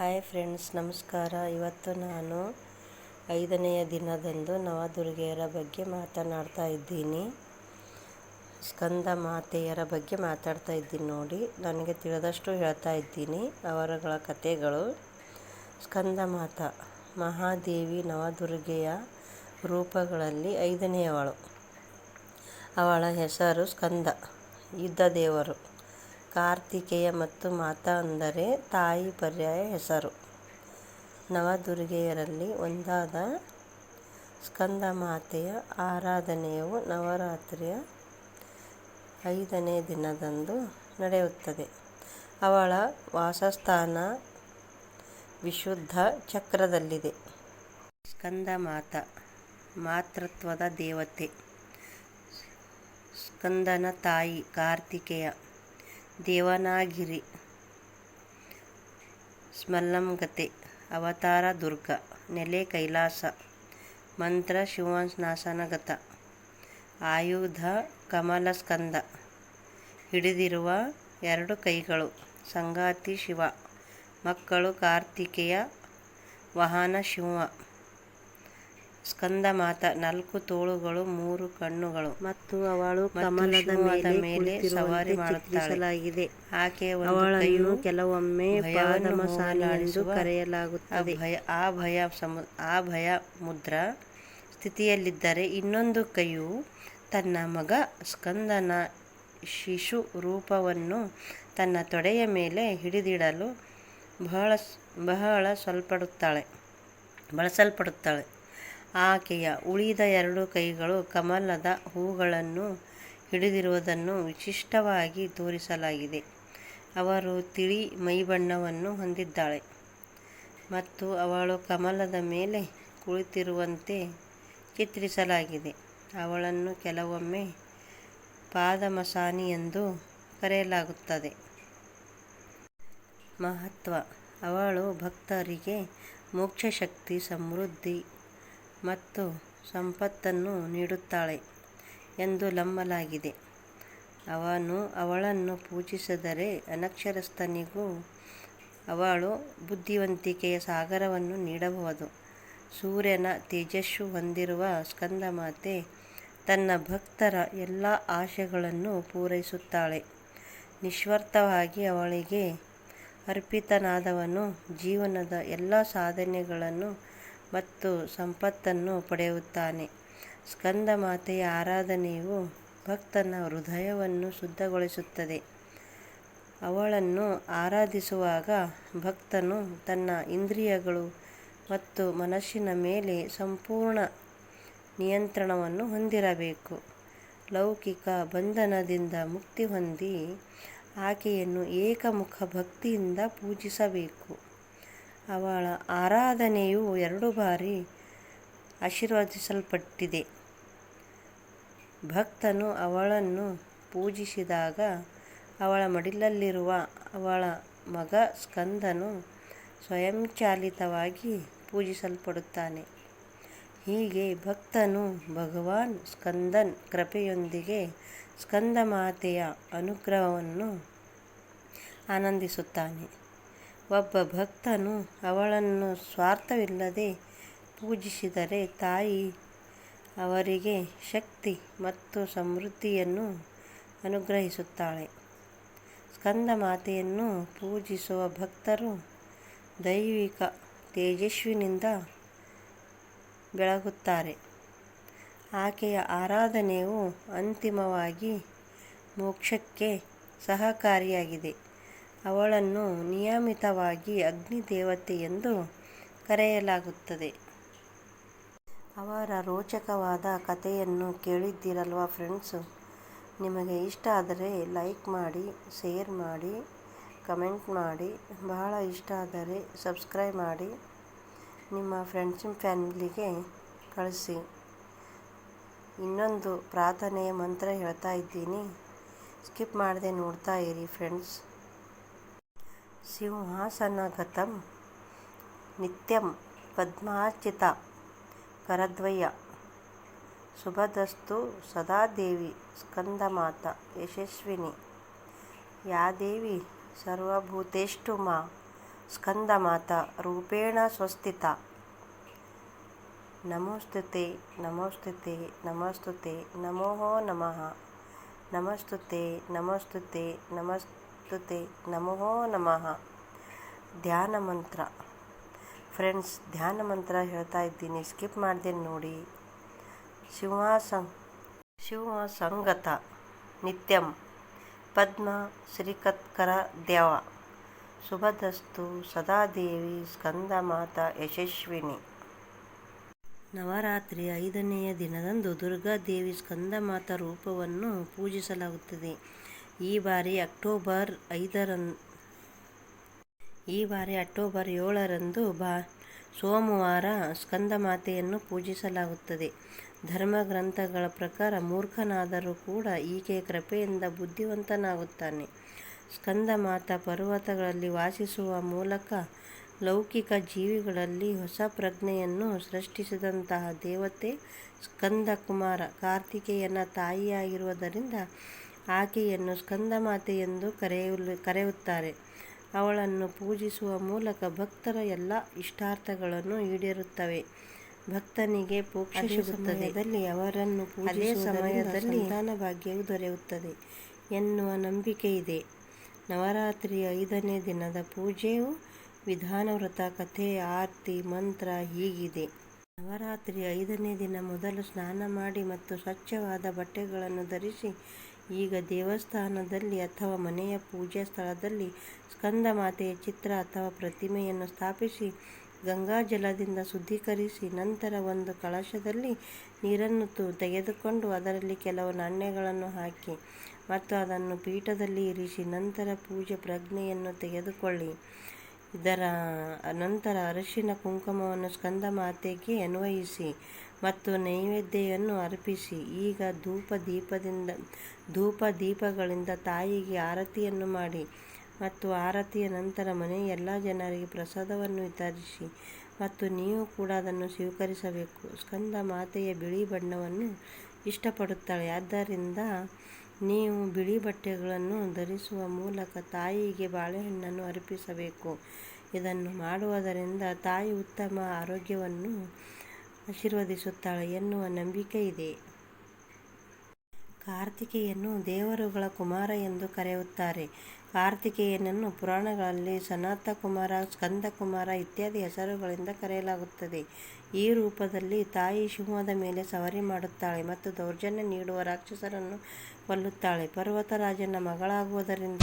Hi friends ನಮಸ್ಕಾರ. ಇವತ್ತು ನಾನು ಐದನೆಯ ದಿನದಂದು ನವದುರ್ಗೆಯರ ಬಗ್ಗೆ ಮಾತನಾಡ್ತಾ ಇದ್ದೀನಿ. ಸ್ಕಂದ ಮಾತೆಯರ ಬಗ್ಗೆ ಮಾತಾಡ್ತಾ ಇದ್ದೀನಿ ನೋಡಿ. ನನಗೆ ತಿಳಿದಷ್ಟು ಹೇಳ್ತಾ ಇದ್ದೀನಿ. ಅವರಗಳ ಕಥೆಗಳು. ಸ್ಕಂದ ಮಾತ. ಮಹಾದೇವಿ ನವದುರ್ಗೆಯ ರೂಪಗಳಲ್ಲಿ ಐದನೆಯವಳು. ಅವಳ ಹೆಸರು ಸ್ಕಂದ. ಯುದ್ಧ ದೇವರು. ಕಾರ್ತಿಕೇಯ ಮತ್ತು ಮಾತಾ ಅಂದರೆ ತಾಯಿ ಪರ್ಯಾಯ ಹೆಸರು. ನವದುರ್ಗೆಯರಲ್ಲಿ ಒಂದಾದ ಸ್ಕಂದ ಮಾತೆಯ ಆರಾಧನೆಯು ನವರಾತ್ರಿಯ ಐದನೇ ದಿನದಂದು ನಡೆಯುತ್ತದೆ. ಅವಳ ವಾಸಸ್ಥಾನ ವಿಶುದ್ಧ ಚಕ್ರದಲ್ಲಿದೆ. ಸ್ಕಂದ ಮಾತ ಮಾತೃತ್ವದ ದೇವತೆ. ಸ್ಕಂದನ ತಾಯಿ ಕಾರ್ತಿಕೇಯ. ದೇವನಾಗಿರಿ. ಸ್ಮಲ್ಲಂಗತೆ ಅವತಾರ ದುರ್ಗ, ನೆಲೆ ಕೈಲಾಸ, ಮಂತ್ರ ಶಿವನಾಶನಗತ ಆಯುಧ ಕಮಲಸ್ಕಂದ, ಹಿಡಿದಿರುವ ಎರಡು ಕೈಗಳು, ಸಂಗಾತಿ ಶಿವ, ಮಕ್ಕಳು ಕಾರ್ತಿಕೇಯ, ವಾಹನ ಶಿವ. ಸ್ಕಂದ ಮಾತ ನಾಲ್ಕು ತೋಳುಗಳು ಮೂರು ಕಣ್ಣುಗಳು. ಮತ್ತು ಅವಳು ಕಮಲದ ಮೇಲೆ ಸವಾರಿ ಮಾಡುತ್ತಾಳೆ. ಆಕೆಯ ಅವಳನ್ನು ಕೆಲವೊಮ್ಮೆ ಎಂದು ಕರೆಯಲಾಗುತ್ತದೆ. ಆ ಭಯ ಸಮ ಆ ಭಯ ಮುದ್ರಾ ಸ್ಥಿತಿಯಲ್ಲಿದ್ದರೆ ಇನ್ನೊಂದು ಕೈಯು ತನ್ನ ಮಗ ಸ್ಕಂದನ ಶಿಶು ರೂಪವನ್ನು ತನ್ನ ತೊಡೆಯ ಮೇಲೆ ಹಿಡಿದಿಡಲು ಬಹಳ ಬಹಳ ಸ್ವಲ್ಪಡುತ್ತಾಳೆ ಬಳಸಲ್ಪಡುತ್ತಾಳೆ. ಆಕೆಯ ಉಳಿದ ಎರಡು ಕೈಗಳು ಕಮಲದ ಹೂಗಳನ್ನು ಹಿಡಿದಿರುವುದನ್ನು ವಿಶಿಷ್ಟವಾಗಿ ತೋರಿಸಲಾಗಿದೆ. ಅವರು ತಿಳಿ ಮೈಬಣ್ಣವನ್ನು ಹೊಂದಿದ್ದಾಳೆ ಮತ್ತು ಅವಳು ಕಮಲದ ಮೇಲೆ ಕುಳಿತಿರುವಂತೆ ಚಿತ್ರಿಸಲಾಗಿದೆ. ಅವಳನ್ನು ಕೆಲವೊಮ್ಮೆ ಪಾದಮಸಾನಿ ಎಂದು ಕರೆಯಲಾಗುತ್ತದೆ. ಮಹತ್ವ, ಅವಳು ಭಕ್ತರಿಗೆ ಮೋಕ್ಷಶಕ್ತಿ ಸಮೃದ್ಧಿ ಮತ್ತು ಸಂಪತ್ತನ್ನು ನೀಡುತ್ತಾಳೆ ಎಂದು ನಂಬಲಾಗಿದೆ. ಅವನು ಅವಳನ್ನು ಪೂಜಿಸಿದರೆ ಅನಕ್ಷರಸ್ಥನಿಗೂ ಅವಳು ಬುದ್ಧಿವಂತಿಕೆಯ ಸಾಗರವನ್ನು ನೀಡಬಹುದು. ಸೂರ್ಯನ ತೇಜಸ್ಸು ಹೊಂದಿರುವ ಸ್ಕಂದಮಾತೆ ತನ್ನ ಭಕ್ತರ ಎಲ್ಲ ಆಶೆಗಳನ್ನು ಪೂರೈಸುತ್ತಾಳೆ. ನಿಸ್ವಾರ್ಥವಾಗಿ ಅವಳಿಗೆ ಅರ್ಪಿತನಾದವನು ಜೀವನದ ಎಲ್ಲ ಸಾಧನೆಗಳನ್ನು ಮತ್ತು ಸಂಪತ್ತನ್ನು ಪಡೆಯುತ್ತಾನೆ. ಸ್ಕಂದ ಮಾತೆಯ ಆರಾಧನೆಯು ಭಕ್ತನ ಹೃದಯವನ್ನು ಶುದ್ಧಗೊಳಿಸುತ್ತದೆ. ಅವಳನ್ನು ಆರಾಧಿಸುವಾಗ ಭಕ್ತನು ತನ್ನ ಇಂದ್ರಿಯಗಳು ಮತ್ತು ಮನಸ್ಸಿನ ಮೇಲೆ ಸಂಪೂರ್ಣ ನಿಯಂತ್ರಣವನ್ನು ಹೊಂದಿರಬೇಕು. ಲೌಕಿಕ ಬಂಧನದಿಂದ ಮುಕ್ತಿ ಹೊಂದಿ ಆಕೆಯನ್ನು ಏಕಮುಖ ಭಕ್ತಿಯಿಂದ ಪೂಜಿಸಬೇಕು. ಅವಳ ಆರಾಧನೆಯು ಎರಡು ಬಾರಿ ಆಶೀರ್ವದಿಸಲ್ಪಟ್ಟಿದೆ. ಭಕ್ತನು ಅವಳನ್ನು ಪೂಜಿಸಿದಾಗ ಅವಳ ಮಡಿಲಲ್ಲಿರುವ ಅವಳ ಮಗ ಸ್ಕಂದನು ಸ್ವಯಂಚಾಲಿತವಾಗಿ ಪೂಜಿಸಲ್ಪಡುತ್ತಾನೆ. ಹೀಗೆ ಭಕ್ತನು ಭಗವಾನ್ ಸ್ಕಂದನ್ ಕೃಪೆಯೊಂದಿಗೆ ಸ್ಕಂದ ಮಾತೆಯ ಅನುಗ್ರಹವನ್ನು ಆನಂದಿಸುತ್ತಾನೆ. ಒಬ್ಬ ಭಕ್ತನು ಅವಳನ್ನು ಸ್ವಾರ್ಥವಿಲ್ಲದೆ ಪೂಜಿಸಿದರೆ ತಾಯಿ ಅವರಿಗೆ ಶಕ್ತಿ ಮತ್ತು ಸಮೃದ್ಧಿಯನ್ನು ಅನುಗ್ರಹಿಸುತ್ತಾಳೆ. ಸ್ಕಂದ ಮಾತೆಯನ್ನು ಪೂಜಿಸುವ ಭಕ್ತರು ದೈವಿಕ ತೇಜಸ್ವಿನಿಂದ ಬೆಳಗುತ್ತಾರೆ. ಆಕೆಯ ಆರಾಧನೆಯು ಅಂತಿಮವಾಗಿ ಮೋಕ್ಷಕ್ಕೆ ಸಹಕಾರಿಯಾಗಿದೆ. ಅವಳನ್ನು ನಿಯಮಿತವಾಗಿ ಅಗ್ನಿ ದೇವತೆ ಎಂದು ಕರೆಯಲಾಗುತ್ತದೆ. ಅವರ ರೋಚಕವಾದ ಕಥೆಯನ್ನು ಕೇಳಿದ್ದೀರಲ್ವ ಫ್ರೆಂಡ್ಸು? ನಿಮಗೆ ಇಷ್ಟ ಆದರೆ ಲೈಕ್ ಮಾಡಿ, ಶೇರ್ ಮಾಡಿ, ಕಮೆಂಟ್ ಮಾಡಿ, ಬಹಳ ಇಷ್ಟ ಆದರೆ ಸಬ್ಸ್ಕ್ರೈಬ್ ಮಾಡಿ. ನಿಮ್ಮ ಫ್ರೆಂಡ್ಸ್ ಫ್ಯಾಮಿಲಿಗೆ ಕಳಿಸಿ. ಇನ್ನೊಂದು ಪ್ರಾರ್ಥನೆಯ ಮಂತ್ರ ಹೇಳ್ತಾ ಇದ್ದೀನಿ. ಸ್ಕಿಪ್ ಮಾಡದೆ ನೋಡ್ತಾ ಇರಿ ಫ್ರೆಂಡ್ಸ್. ಸಿಂಹಾಸನಗತಂ ನಿತ್ಯಂ ಪದ್ಮಾರ್ಚಿತ ಕರದ್ವಯ. ಶುಭದಸ್ತು ಸದಾದೇವಿ ಸ್ಕಂದಮಾತ ಯಶಸ್ವಿನಿ. ಯಾ ದೇವಿ ಸರ್ವಭೂತೇಷ್ಟು ಮಾ ಸ್ಕಂದಮಾತಾ ರೂಪೇಣ ಸ್ವಸ್ಥಿತ. ನಮೋಸ್ತುತೆ ನಮೋಸ್ತುತೆ ನಮಸ್ತುತೆ ನಮೋ ನಮಃ ನಮಸ್ತುತೆ ನಮಸ್ತುತೆ ನಮೋ ನಮಃ. ಧ್ಯಾನ ಮಂತ್ರ. ಫ್ರೆಂಡ್ಸ್ ಧ್ಯಾನ ಮಂತ್ರ ಹೇಳ್ತಾ ಇದ್ದೀನಿ. ಸ್ಕಿಪ್ ಮಾಡಿದೆ ನೋಡಿ. ಶಿವಾಸಂ ಶಿವಸಂಗತ ನಿತ್ಯಂ. ಪದ್ಮ ಶ್ರೀಕತ್ಕರ ದೇವ. ಶುಭದಸ್ತು ಸದಾದೇವಿ ಸ್ಕಂದಮಾತಾ ಯಶಸ್ವಿನಿ. ನವರಾತ್ರಿ ಐದನೆಯ ದಿನದಂದು ದುರ್ಗಾದೇವಿ ಸ್ಕಂದಮಾತಾ ರೂಪವನ್ನು ಪೂಜಿಸಲಾಗುತ್ತದೆ. ಈ ಬಾರಿ ಅಕ್ಟೋಬರ್ ಐದರನ್, ಈ ಬಾರಿ ಅಕ್ಟೋಬರ್ ಏಳರಂದು ಬಾ, ಸೋಮವಾರ ಸ್ಕಂದಮಾತೆಯನ್ನು ಪೂಜಿಸಲಾಗುತ್ತದೆ. ಧರ್ಮಗ್ರಂಥಗಳ ಪ್ರಕಾರ ಮೂರ್ಖನಾದರೂ ಕೂಡ ಈಕೆಯ ಕೃಪೆಯಿಂದ ಬುದ್ಧಿವಂತನಾಗುತ್ತಾನೆ. ಸ್ಕಂದಮಾತಾ ಪರ್ವತಗಳಲ್ಲಿ ವಾಸಿಸುವ ಮೂಲಕ ಲೌಕಿಕ ಜೀವಿಗಳಲ್ಲಿ ಹೊಸ ಪ್ರಜ್ಞೆಯನ್ನು ಸೃಷ್ಟಿಸಿದಂತಹ ದೇವತೆ ಸ್ಕಂದಕುಮಾರ ಕಾರ್ತಿಕೇಯನ ತಾಯಿಯಾಗಿರುವುದರಿಂದ ಆಕೆಯನ್ನು ಸ್ಕಂದಮಾತೆ ಎಂದು ಕರೆಯಲು ಕರೆಯುತ್ತಾರೆ. ಅವಳನ್ನು ಪೂಜಿಸುವ ಮೂಲಕ ಭಕ್ತರ ಎಲ್ಲ ಇಷ್ಟಾರ್ಥಗಳನ್ನು ಈಡೇರುತ್ತವೆ. ಭಕ್ತನಿಗೆ ಪೋಕ್ಷಿಸುತ್ತದೆ ಸಿಗುತ್ತದೆ ಅವರನ್ನು ಅದೇ ಸಮಯದಲ್ಲಿ ಸಂತಾನ ಭಾಗ್ಯವು ದೊರೆಯುತ್ತದೆ ಎನ್ನುವ ನಂಬಿಕೆ ಇದೆ. ನವರಾತ್ರಿ ಐದನೇ ದಿನದ ಪೂಜೆಯು ವಿಧಾನವ್ರತ ಕಥೆ ಆರತಿ ಮಂತ್ರ ಹೀಗಿದೆ. ನವರಾತ್ರಿ ಐದನೇ ದಿನ ಮೊದಲು ಸ್ನಾನ ಮಾಡಿ ಮತ್ತು ಸ್ವಚ್ಛವಾದ ಬಟ್ಟೆಗಳನ್ನು ಧರಿಸಿ ಈಗ ದೇವಸ್ಥಾನದಲ್ಲಿ ಅಥವಾ ಮನೆಯ ಪೂಜಾ ಸ್ಥಳದಲ್ಲಿ ಸ್ಕಂದಮಾತೆಯ ಚಿತ್ರ ಅಥವಾ ಪ್ರತಿಮೆಯನ್ನು ಸ್ಥಾಪಿಸಿ ಗಂಗಾಜಲದಿಂದ ಶುದ್ಧೀಕರಿಸಿ ನಂತರ ಒಂದು ಕಳಶದಲ್ಲಿ ನೀರನ್ನು ತೆಗೆದುಕೊಂಡು ಅದರಲ್ಲಿ ಕೆಲವು ನಾಣ್ಯಗಳನ್ನು ಹಾಕಿ ಮತ್ತು ಅದನ್ನು ಪೀಠದಲ್ಲಿ ಇರಿಸಿ ನಂತರ ಪೂಜೆ ಪ್ರಜ್ಞೆಯನ್ನು ತೆಗೆದುಕೊಳ್ಳಿ. ಇದರ ನಂತರ ಅರಿಶಿನ ಕುಂಕುಮವನ್ನು ಸ್ಕಂದ ಮಾತೆಗೆ ಅನ್ವಯಿಸಿ ಮತ್ತು ನೈವೇದ್ಯವನ್ನು ಅರ್ಪಿಸಿ. ಈಗ ಧೂಪ ದೀಪದಿಂದ, ಧೂಪ ದೀಪಗಳಿಂದ ತಾಯಿಗೆ ಆರತಿಯನ್ನು ಮಾಡಿ ಮತ್ತು ಆರತಿಯ ನಂತರ ಮನೆಯ ಎಲ್ಲ ಜನರಿಗೆ ಪ್ರಸಾದವನ್ನು ವಿತರಿಸಿ ಮತ್ತು ನೀವು ಕೂಡ ಅದನ್ನು ಸ್ವೀಕರಿಸಬೇಕು. ಸ್ಕಂದ ಮಾತೆಯ ಬಿಳಿ ಬಣ್ಣವನ್ನು ಇಷ್ಟಪಡುತ್ತಾಳೆ. ಆದ್ದರಿಂದ ನೀವು ಬಿಳಿ ಬಟ್ಟೆಗಳನ್ನು ಧರಿಸುವ ಮೂಲಕ ತಾಯಿಗೆ ಬಾಳೆಹಣ್ಣನ್ನು ಅರ್ಪಿಸಬೇಕು. ಇದನ್ನು ಮಾಡುವುದರಿಂದ ತಾಯಿ ಉತ್ತಮ ಆರೋಗ್ಯವನ್ನು ಆಶೀರ್ವದಿಸುತ್ತಾಳೆ ಎನ್ನುವ ನಂಬಿಕೆ ಇದೆ. ಕಾರ್ತಿಕೆಯನ್ನು ದೇವರುಗಳ ಕುಮಾರ ಎಂದು ಕರೆಯುತ್ತಾರೆ. ಕಾರ್ತಿಕೇಯನನ್ನು ಪುರಾಣಗಳಲ್ಲಿ ಸನಾತ ಕುಮಾರ ಸ್ಕಂದ ಕುಮಾರ ಇತ್ಯಾದಿ ಹೆಸರುಗಳಿಂದ ಕರೆಯಲಾಗುತ್ತದೆ. ಈ ರೂಪದಲ್ಲಿ ತಾಯಿ ಸಿಂಹದ ಮೇಲೆ ಸವಾರಿ ಮಾಡುತ್ತಾಳೆ ಮತ್ತು ದೌರ್ಜನ್ಯ ನೀಡುವ ರಾಕ್ಷಸರನ್ನು ಕೊಲ್ಲುತ್ತಾಳೆ ಪರ್ವತರಾಜನ ಮಗಳಾಗುವುದರಿಂದ